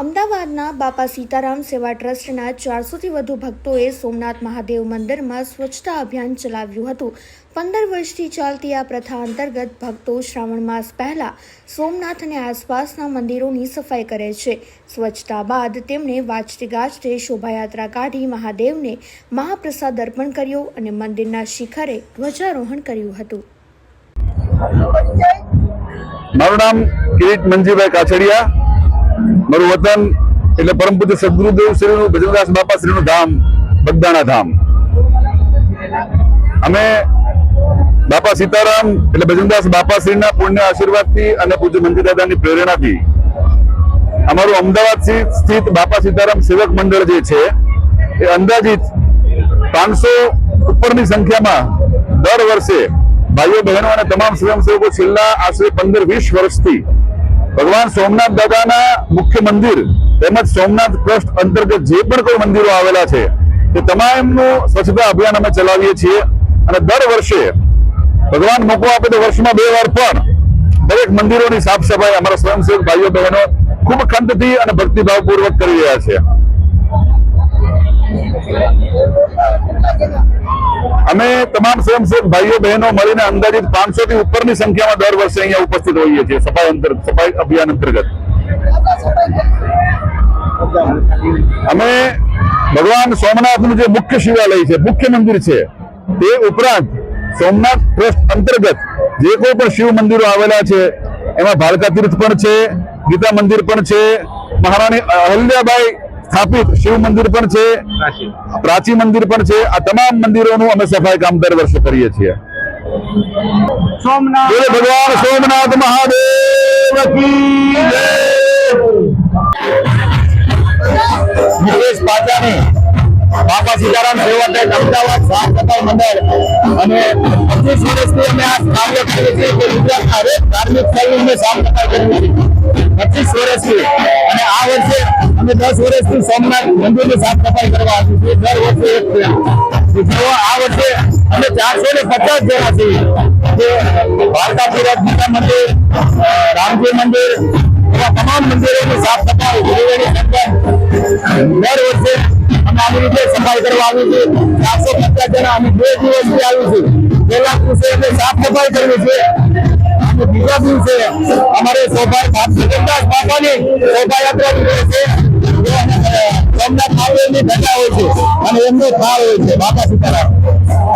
અમદાવાદના બાપા સીતારામ સેવા ટ્રસ્ટના ચારસોથી વધુ ભક્તોએ સોમનાથ મહાદેવ મંદિરમાં સ્વચ્છતા અભિયાન ચલાવ્યું હતું. પંદર વર્ષથી ચાલતી આ પ્રથા અંતર્ગત ભક્તો શ્રાવણ માસ પહેલા સોમનાથ અને આસપાસના મંદિરોની સફાઈ કરે છે. સ્વચ્છતા બાદ તેમણે વાજતે ગાજતે શોભાયાત્રા કાઢી મહાદેવને મહાપ્રસાદ અર્પણ કર્યો અને મંદિરના શિખરે ધ્વજારોહણ કર્યું હતું. મારું નામ કિરીટ મંજીભાઈ કાછડિયા. મારું વતન એટલે પરમ પૂજ્ય સદગુરુદેવ શ્રીનું, ભજનદાસ બાપા શ્રીનું ધામ, બગદાણા ધામ. અમે બાપા સીતારામ એટલે ભજનદાસ બાપા શ્રીના પુણ્ય આશીર્વાદથી અને પૂજ્ય મંજી દાદાની પ્રેરણાથી અમારું અમદાવાદ સ્થિત બાપા સીતારામ સેવક મંડળ જે છે, એ અંદાજિત પાંચસો ઉપરની સંખ્યામાં દર વર્ષે ભાઈઓ બહેનો અને તમામ સ્વયંસેવકો છેલ્લા આશરે પંદર વીસ વર્ષથી ભગવાન સોમનાથ દાદાના મુખ્ય મંદિર તેમજ સોમનાથ ટ્રસ્ટ અંતર્ગત જે પણ કોઈ મંદિરો આવેલા છે તે તમામનું સ્વચ્છતા અભિયાન અમે ચલાવીએ છીએ. અને દર વર્ષે ભગવાન મોકો આપે તો વર્ષમાં બે વાર પણ દરેક મંદિરોની સાફ સફાઈ અમારા સ્વયંસેવક ભાઈઓ બહેનો ખૂબ ખંતથી અને ભક્તિભાવપૂર્વક કરી રહ્યા છે. અમે તમામ સ્વયંસેવક ભાઈઓ, બહેનો મળીને અંદાજિત પાંચસો થી ઉપરની સંખ્યામાં દર વર્ષે અહીંયા ઉપસ્થિત હોઈએ છીએ, સફાઈ અંતર, સફાઈ અભિયાન અંતર્ગત. અમે ભગવાન સોમનાથનું જે મુખ્ય શિવાલય છે, મુખ્ય મંદિર છે, તે ઉપરાંત સોમનાથ ટ્રસ્ટ અંતર્ગત જે કોઈ પણ શિવ મંદિરો આવેલા છે, એમાં ભાલકા તીર્થ પણ છે, ગીતા મંદિર પણ છે, મહારાણી અહલ્યાબાઈ સ્થાપિત શિવ મંદિર પણ છે પ્રાચી મંદિર પણ છે. આ તમામ મંદિરોનું અમે સફાઈ કામ દર વર્ષે કરીએ છીએ. સોમનાથ. ભગવાન સોમનાથ મહાદેવ કી જય. બાપા સીતારામ અમદાવાદ સાફ સફાઈ મંડળ અને પચીસ વર્ષથી અમે આ કાર્ય કરીએ છીએ કે ગુજરાતના હરેક ધાર્મિક સ્થળોની સાફ સફાઈ કરવી છે પચીસ વર્ષથી. અને આ વર્ષે અમે દસ વર્ષથી સોમનાથ મંદિરની સાફ સફાઈ કરવા આવી છે દર વર્ષે એક આ વર્ષે અમે ચારસો ને પચાસ જણા છીએ. જે ભારતાપુરા ગીતા મંદિર રામજી મંદિર, એવા તમામ મંદિરોની સાફ સફાઈ, ત્રિવેણી સંગમ દર વર્ષે અમે આવી રીતે સફાઈ કરવા આવી છે ચારસો પચાસ જણા અમે બે દિવસથી આવી છે પહેલા દિવસે અમે સાફ સફાઈ કરવી છે. બીજા દિવસે અમારે શોભા જગન્નાથ બાપાની શોભાયાત્રા નીકળે છે એમના એમની સોમનાથ મહાદેવની ધજા હોય છે અને એમનો ભાવ હોય છે. બાપા સીતારામ.